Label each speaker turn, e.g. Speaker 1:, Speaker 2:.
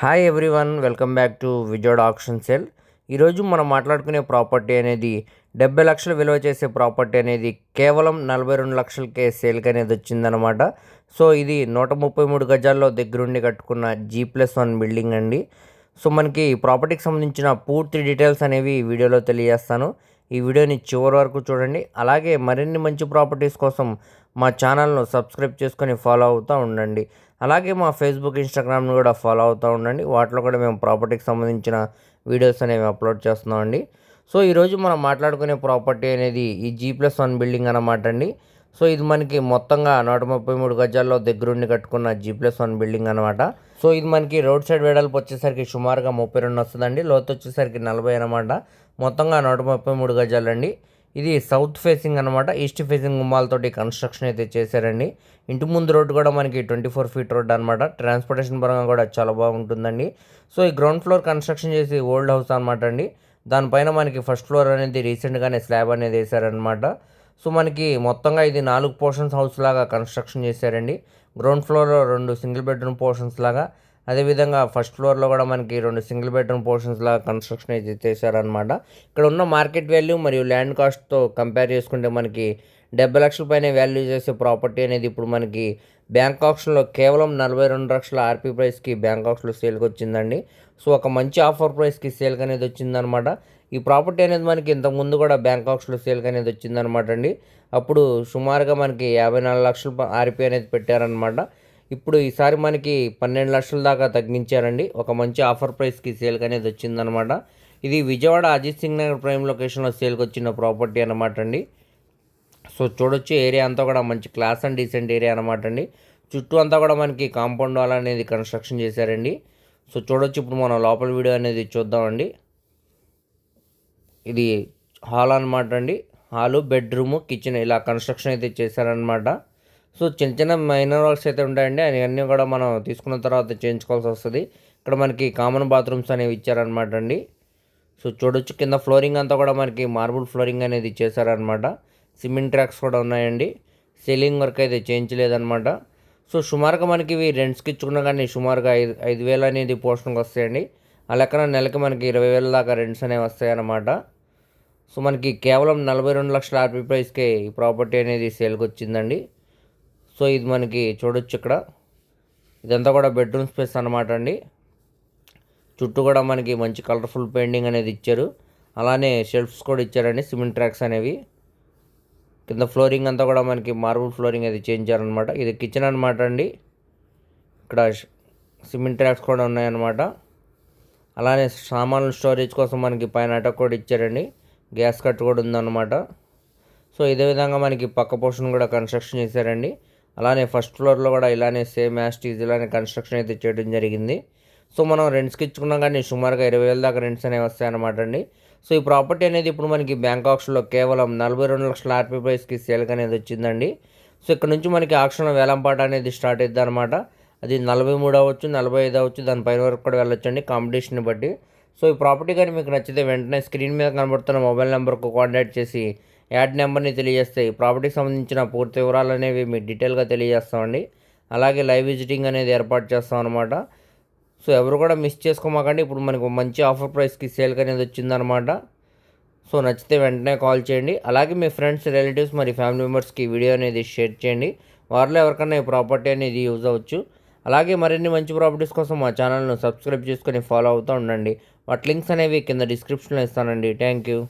Speaker 1: Hi everyone welcome back to Vijayawada option sale ఈరోజు మనం మాట్లాడుకునే ప్రాపర్టీ అనేది డెబ్బై లక్షలు విలువ చేసే ప్రాపర్టీ అనేది కేవలం నలభై రెండు లక్షలకే సేల్కి అనేది వచ్చిందనమాట సో ఇది నూట ముప్పై మూడు గజాల్లో దగ్గరుండి కట్టుకున్న జీ ప్లస్ వన్ బిల్డింగ్ అండి. సో మనకి ప్రాపర్టీకి సంబంధించిన పూర్తి డీటెయిల్స్ అనేవి వీడియోలో తెలియజేస్తాను. ఈ వీడియోని చివరి వరకు చూడండి. అలాగే మరిన్ని మంచి ప్రాపర్టీస్ కోసం మా ఛానల్ను సబ్స్క్రైబ్ చేసుకొని ఫాలో అవుతూ ఉండండి. అలాగే మా ఫేస్బుక్ ఇన్స్టాగ్రామ్ను కూడా ఫాలో అవుతూ ఉండండి. వాటిలో కూడా మేము ప్రాపర్టీకి సంబంధించిన వీడియోస్ అనేవి అప్లోడ్ చేస్తున్నామండి సో ఈరోజు మనం మాట్లాడుకునే ప్రాపర్టీ అనేది ఈ జీ ప్లస్ వన్ బిల్డింగ్ అన్నమాట అండి. సో ఇది మనకి మొత్తంగా నూట ముప్పై మూడు గజాల్లో దగ్గరుండి కట్టుకున్న జీ ప్లస్ వన్ బిల్డింగ్ అనమాట సో ఇది మనకి రోడ్ సైడ్ వెడల్పు వచ్చేసరికి సుమారుగా ముప్పై రెండు వస్తుందండి. లోతు వచ్చేసరికి నలభై అనమాట మొత్తంగా నూట ముప్పై మూడు గజాలండి. ఇది సౌత్ ఫేసింగ్ అనమాట ఈస్ట్ ఫేసింగ్ గుమ్మాలతోటి కన్స్ట్రక్షన్ అయితే చేశారండి. ఇంటి ముందు రోడ్డు కూడా మనకి ట్వంటీ ఫోర్ ఫీట్ రోడ్ అనమాట ట్రాన్స్పోర్టేషన్ పరంగా కూడా చాలా బాగుంటుందండి. సో ఈ గ్రౌండ్ ఫ్లోర్ కన్స్ట్రక్షన్ చేసి ఓల్డ్ హౌస్ అనమాట అండి. దానిపైన మనకి ఫస్ట్ ఫ్లోర్ అనేది రీసెంట్గానే స్లాబ్ అనేది వేశారనమాట సో మనకి మొత్తంగా ఇది నాలుగు పోర్షన్స్ హౌస్ లాగా కన్స్ట్రక్షన్ చేశారండి. గ్రౌండ్ ఫ్లోర్లో రెండు సింగిల్ బెడ్రూమ్ పోర్షన్స్ లాగా. అదేవిధంగా ఫస్ట్ ఫ్లోర్లో కూడా మనకి రెండు సింగిల్ బెడ్రూమ్ పోర్షన్స్ లాగా కన్స్ట్రక్షన్ అయితే చేశారనమాట ఇక్కడ ఉన్న మార్కెట్ వాల్యూ మరియు ల్యాండ్ కాస్ట్తో కంపేర్ చేసుకుంటే మనకి డెబ్బై లక్షల పైన వాల్యూ చేసే ప్రాపర్టీ అనేది ఇప్పుడు మనకి బ్యాంక్ ఆప్షన్లో కేవలం నలభై రెండు లక్షల ఆర్పీ ప్రైస్కి బ్యాంక్ ఆప్షన్లో సేల్కి వచ్చిందండి. సో ఒక మంచి ఆఫర్ ప్రైస్కి సేల్కి అనేది వచ్చిందనమాట ఈ ప్రాపర్టీ అనేది మనకి ఇంతకుముందు కూడా బ్యాంక్ ఆప్షన్లో సేల్కి అనేది వచ్చిందనమాట అండి. అప్పుడు సుమారుగా మనకి యాభై నాలుగు లక్షల ఆర్పీ అనేది పెట్టారనమాట ఇప్పుడు ఈసారి మనకి పన్నెండు లక్షల దాకా తగ్గించారండి. ఒక మంచి ఆఫర్ ప్రైస్కి సేల్కి అనేది వచ్చిందనమాట ఇది విజయవాడ అజిత్ సింగ్ నగర్ ప్రైమ్ లొకేషన్లో సేల్కి వచ్చిన ప్రాపర్టీ అనమాట అండి. సో చూడొచ్చు ఏరియా అంతా కూడా మంచి క్లాస్ అండ్ డీసెంట్ ఏరియా అనమాట అండి. చుట్టూ అంతా కూడా మనకి కాంపౌండ్ వాల్ అనేది కన్స్ట్రక్షన్ చేశారండి. సో చూడొచ్చు ఇప్పుడు మనం లోపల వీడియో అనేది చూద్దామండి. ఇది హాల్ అనమాట అండి. హాలు బెడ్రూము కిచెన్ ఇలా కన్స్ట్రక్షన్ అయితే చేశారనమాట సో చిన్న చిన్న మైనర్ వర్క్స్ అయితే ఉంటాయండి. అవన్నీ కూడా మనం తీసుకున్న తర్వాత చేయించుకోవాల్సి వస్తుంది. ఇక్కడ మనకి కామన్ బాత్రూమ్స్ అనేవి ఇచ్చారనమాట అండి. సో చూడొచ్చు కింద ఫ్లోరింగ్ అంతా కూడా మనకి మార్బుల్ ఫ్లోరింగ్ అనేది చేశారనమాట సిమెంట్ ట్రాక్స్ కూడా ఉన్నాయండి. సీలింగ్ వర్క్ అయితే చేయించలేదన్నమాట. సో సుమారుగా మనకి ఇవి రెంట్స్కి ఇచ్చుకున్నా కానీ సుమారుగా ఐదు ఐదు వేలు అనేది పోర్షన్కి వస్తాయండి. ఆ లెక్కన నెలకి మనకి ఇరవై వేల దాకా రెంట్స్ అనేవి వస్తాయన్నమాట. సో మనకి కేవలం నలభై రెండు లక్షల ఆర్పీ ప్రైస్కే ఈ ప్రాపర్టీ అనేది సేల్కి వచ్చిందండి. సో ఇది మనకి చూడొచ్చు ఇక్కడ. ఇదంతా కూడా బెడ్రూమ్ స్పేస్ అనమాట అండి. చుట్టూ కూడా మనకి మంచి కలర్ఫుల్ పెయింటింగ్ అనేది ఇచ్చారు. అలానే షెల్ఫ్స్ కూడా ఇచ్చారండి సిమెంట్ ట్రాక్స్ అనేవి. కింద ఫ్లోరింగ్ అంతా కూడా మనకి మార్బుల్ ఫ్లోరింగ్ అది చేయించారనమాట ఇది కిచెన్ అనమాట అండి. ఇక్కడ సిమెంట్ ట్రాక్స్ కూడా ఉన్నాయన్నమాట. అలానే సామాన్లు స్టోరేజ్ కోసం మనకి పైన అటక్ కూడా ఇచ్చారండి. గ్యాస్ కట్ కూడా ఉందన్నమాట. సో ఇదే విధంగా మనకి పక్క పోర్షన్ కూడా కన్స్ట్రక్షన్ చేశారండి. అలానే ఫస్ట్ ఫ్లోర్లో కూడా ఇలానే సేమ్ యాస్టీజ్ ఇలానే కన్స్ట్రక్షన్ అయితే చేయడం జరిగింది. సో మనం రెంట్స్కి ఇచ్చుకున్నాం కానీ సుమారుగా ఇరవై వేల దాకా రెంట్స్ అనేవి వస్తాయన్నమాట అండి. సో ఈ ప్రాపర్టీ అనేది ఇప్పుడు మనకి బ్యాంక్ ఆక్షన్లో కేవలం నలభై రెండు లక్షల ఆర్పీ ప్రైస్కి సేల్కి అనేది వచ్చిందండి. సో ఇక్కడ నుంచి మనకి ఆక్షన్ వేలంపాట అనేది స్టార్ట్ అవుతుంది అనమాట అది నలభై మూడు అవ్వచ్చు నలభై ఐదు అవ్వచ్చు దాని పైన వరకు కూడా వెళ్ళొచ్చండి కాంపిటీషన్ బట్టి. సో ఈ ప్రాపర్టీ కానీ మీకు నచ్చితే వెంటనే స్క్రీన్ మీద కనబడుతున్న మొబైల్ నెంబర్కు కాంటాక్ట్ చేసి యాడ్ నెంబర్ని తెలియజేస్తే ఈ ప్రాపర్టీకి సంబంధించిన పూర్తి వివరాలు అనేవి మీకు డీటెయిల్గా తెలియజేస్తామండి. అలాగే లైవ్ విజిటింగ్ అనేది ఏర్పాటు చేస్తాం అనమాట సో ఎవరు కూడా మిస్ చేసుకోమాకండి. ఇప్పుడు మనకు మంచి ఆఫర్ ప్రైస్కి సేల్ అనేది వచ్చిందనమాట సో నచ్చితే వెంటనే కాల్ చేయండి. అలాగే మీ ఫ్రెండ్స్ రిలేటివ్స్ మరి ఫ్యామిలీ మెంబర్స్కి వీడియో అనేది షేర్ చేయండి. వారిలో ఎవరికైనా ఈ ప్రాపర్టీ అనేది యూజ్ అవ్వచ్చు. అలాగే మరిన్ని మంచి ప్రాపర్టీస్ కోసం మా ఛానల్ను సబ్స్క్రైబ్ చేసుకొని ఫాలో అవుతూ ఉండండి. వాటి లింక్స్ అనేవి కింద డిస్క్రిప్షన్లో ఇస్తానండి. Thank you